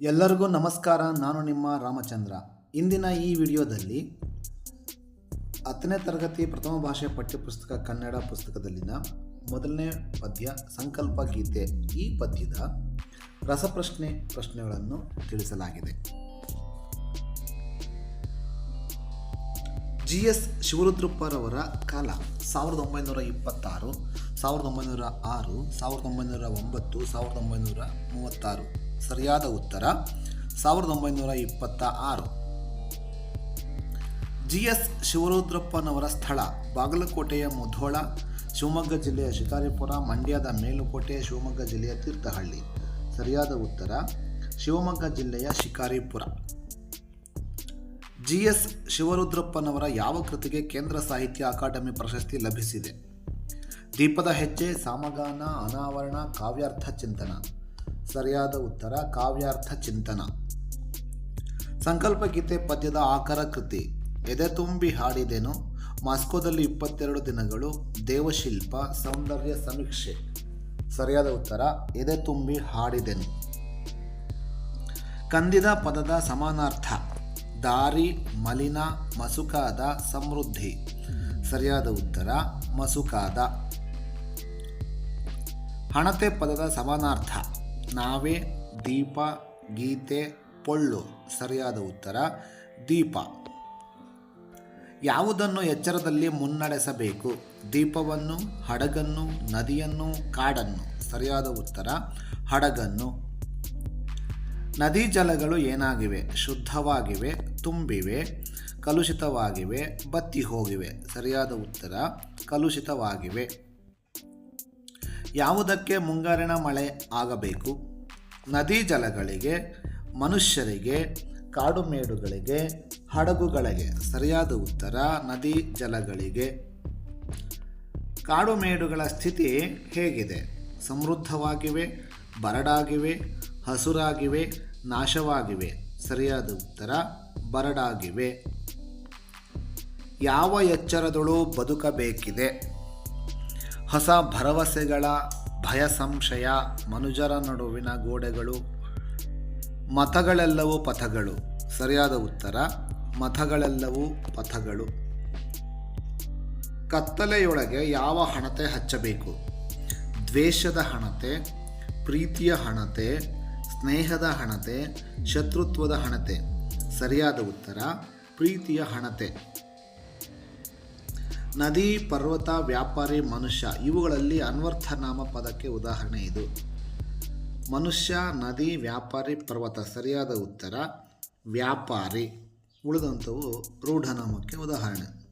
ಎಲ್ಲರಿಗೂ ನಮಸ್ಕಾರ. ನಾನು ನಿಮ್ಮ ರಾಮಚಂದ್ರ. ಇಂದಿನ ಈ ವಿಡಿಯೋದಲ್ಲಿ ಹತ್ತನೇ ತರಗತಿ ಪ್ರಥಮ ಭಾಷೆ ಪಠ್ಯಪುಸ್ತಕ ಕನ್ನಡ ಪುಸ್ತಕದಲ್ಲಿನ ಮೊದಲನೇ ಪದ್ಯ ಸಂಕಲ್ಪ ಗೀತೆ. ಈ ಪದ್ಯದ ರಸಪ್ರಶ್ನೆ ಪ್ರಶ್ನೆಗಳನ್ನು ತಿಳಿಸಲಾಗಿದೆ. ಜಿ ಎಸ್ ಶಿವರುದ್ರಪ್ಪರವರ ಕಾಲ ಸಾವಿರದ ಒಂಬೈನೂರ ಇಪ್ಪತ್ತಾರು, ಸಾವಿರದ ಒಂಬೈನೂರ ಆರು, ಸಾವಿರದ ಒಂಬೈನೂರ ಒಂಬತ್ತು, ಸಾವಿರದ ಒಂಬೈನೂರ ಮೂವತ್ತಾರು. ಸರಿಯಾದ ಉತ್ತರ ಸಾವಿರದ ಒಂಬೈನೂರ ಇಪ್ಪತ್ತ ಆರು ಜಿ ಎಸ್ ಶಿವರುದ್ರಪ್ಪನವರ ಸ್ಥಳ ಬಾಗಲಕೋಟೆಯ ಮುಧೋಳ, ಶಿವಮೊಗ್ಗ ಜಿಲ್ಲೆಯ ಶಿಕಾರಿಪುರ, ಮಂಡ್ಯದ ಮೇಲುಕೋಟೆ, ಶಿವಮೊಗ್ಗ ಜಿಲ್ಲೆಯ ತೀರ್ಥಹಳ್ಳಿ. ಸರಿಯಾದ ಉತ್ತರ ಶಿವಮೊಗ್ಗ ಜಿಲ್ಲೆಯ ಶಿಕಾರಿಪುರ. ಜಿ ಎಸ್ ಶಿವರುದ್ರಪ್ಪನವರ ಯಾವ ಕೃತಿಗೆ ಕೇಂದ್ರ ಸಾಹಿತ್ಯ ಅಕಾಡೆಮಿ ಪ್ರಶಸ್ತಿ ಲಭಿಸಿದೆ? ದೀಪದ ಹೆಜ್ಜೆ, ಸಾಮಗಾನ, ಅನಾವರಣ, ಕಾವ್ಯಾರ್ಥ ಚಿಂತನ. ಸರಿಯಾದ ಉತ್ತರ ಕಾವ್ಯಾರ್ಥ ಚಿಂತನ. ಸಂಕಲ್ಪಗೀತೆ ಪದ್ಯದ ಆಕರ ಕೃತಿ. ಎದೆ ತುಂಬಿ ಹಾಡಿದೆನು. ಮಾಸ್ಕೋದಲ್ಲಿ ಇಪ್ಪತ್ತೆರಡು ದಿನಗಳು. ದೇವಶಿಲ್ಪ, ಸೌಂದರ್ಯ ಸಮೀಕ್ಷೆ. ಸರಿಯಾದ ಉತ್ತರ, ಎದೆ ತುಂಬಿ ಹಾಡಿದೆನು. ಕಂದಿದ ಪದದ ಸಮಾನಾರ್ಥ. ದಾರಿ, ಮಲಿನ, ಮಸುಕಾದ, ಸಮೃದ್ಧಿ. ಸರಿಯಾದ ಉತ್ತರ, ಮಸುಕಾದ. ಹಣತೆ ಪದದ ಸಮಾನಾರ್ಥ. ನಾವೆ ದೀಪ, ಗೀತೆ, ಪೊಳ್ಳು. ಸರಿಯಾದ ಉತ್ತರ, ದೀಪ. ಯಾವುದನ್ನು ಎಚ್ಚರದಲ್ಲಿ ಮುನ್ನಡೆಸಬೇಕು? ದೀಪವನ್ನು, ಹಡಗನ್ನು, ನದಿಯನ್ನು, ಕಾಡನ್ನು. ಸರಿಯಾದ ಉತ್ತರ, ಹಡಗನ್ನು. ನದಿ ಜಲಗಳು ಏನಾಗಿವೆ? ಶುದ್ಧವಾಗಿವೆ, ತುಂಬಿವೆ, ಕಲುಷಿತವಾಗಿವೆ, ಬತ್ತಿ ಹೋಗಿವೆ. ಸರಿಯಾದ ಉತ್ತರ, ಕಲುಷಿತವಾಗಿವೆ. ಯಾವುದಕ್ಕೆ ಮುಂಗಾರಿನ ಮಳೆ ಆಗಬೇಕು? ನದಿ ಜಲಗಳಿಗೆ, ಮನುಷ್ಯರಿಗೆ ಕಾಡು ಮೇಡುಗಳಿಗೆ ಹಡಗುಗಳಿಗೆ? ಸರಿಯಾದ ಉತ್ತರ, ನದಿ ಜಲಗಳಿಗೆ. ಕಾಡು ಮೇಡುಗಳ ಸ್ಥಿತಿ ಹೇಗಿದೆ? ಸಮೃದ್ಧವಾಗಿವೆ, ಬರಡಾಗಿವೆ, ಹಸುರಾಗಿವೆ, ನಾಶವಾಗಿವೆ. ಸರಿಯಾದ ಉತ್ತರ, ಬರಡಾಗಿವೆ. ಯಾವ ಎಚ್ಚರದಳು ಬದುಕಬೇಕಿದೆ. ಹೊಸ ಭರವಸೆಗಳ ಭಯ ಸಂಶಯ, ಮನುಜರ ನಡುವಿನ ಗೋಡೆಗಳು, ಮತಗಳೆಲ್ಲವೂ ಪಥಗಳು. ಸರಿಯಾದ ಉತ್ತರ, ಮತಗಳೆಲ್ಲವೂ ಪಥಗಳು. ಕತ್ತಲೆಯೊಳಗೆ ಯಾವ ಹಣತೆ ಹಚ್ಚಬೇಕು? ದ್ವೇಷದ ಹಣತೆ, ಪ್ರೀತಿಯ ಹಣತೆ, ಸ್ನೇಹದ ಹಣತೆ, ಶತ್ರುತ್ವದ ಹಣತೆ. ಸರಿಯಾದ ಉತ್ತರ, ಪ್ರೀತಿಯ ಹಣತೆ. ನದಿ, ಪರ್ವತ, ವ್ಯಾಪಾರಿ, ಮನುಷ್ಯ ಇವುಗಳಲ್ಲಿ ಅನ್ವರ್ಥನಾಮ ಪದಕ್ಕೆ ಉದಾಹರಣೆ ಇದು. ಮನುಷ್ಯ, ನದಿ, ವ್ಯಾಪಾರಿ, ಪರ್ವತ ಸರಿಯಾದ ಉತ್ತರ ವ್ಯಾಪಾರಿ. ಉಳಿದಂಥವು ರೂಢನಾಮಕ್ಕೆ ಉದಾಹರಣೆ.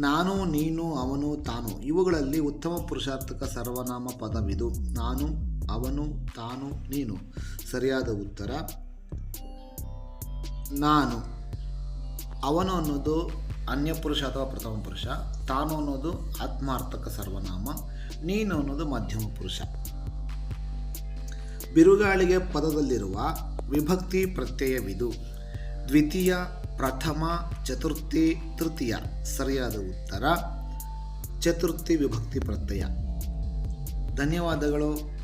ನಾನು, ನೀನು, ಅವನು, ತಾನು ಇವುಗಳಲ್ಲಿ ಉತ್ತಮ ಪುರುಷಾರ್ಥಕ ಸರ್ವನಾಮ ಪದವಿದು. ನಾನು, ಅವನು, ತಾನು, ನೀನು ಸರಿಯಾದ ಉತ್ತರ. ನಾನು, ಅವನು ಅನ್ನೋದು ಅನ್ಯ ಪುರುಷ ಅಥವಾ ಪ್ರಥಮ ಪುರುಷ, ತಾನು ಅನ್ನೋದು ಆತ್ಮಾರ್ಥಕ ಸರ್ವನಾಮ, ನೀನು ಅನ್ನೋದು ಮಧ್ಯಮ ಪುರುಷ. ಬಿರುಗಾಳಿಗೆ ಪದದಲ್ಲಿರುವ ವಿಭಕ್ತಿ ಪ್ರತ್ಯಯವಿದು. ದ್ವಿತೀಯ, ಪ್ರಥಮ, ಚತುರ್ಥಿ, ತೃತೀಯ. ಸರಿಯಾದ ಉತ್ತರ, ಚತುರ್ಥಿ ವಿಭಕ್ತಿ ಪ್ರತ್ಯಯ. ಧನ್ಯವಾದಗಳು.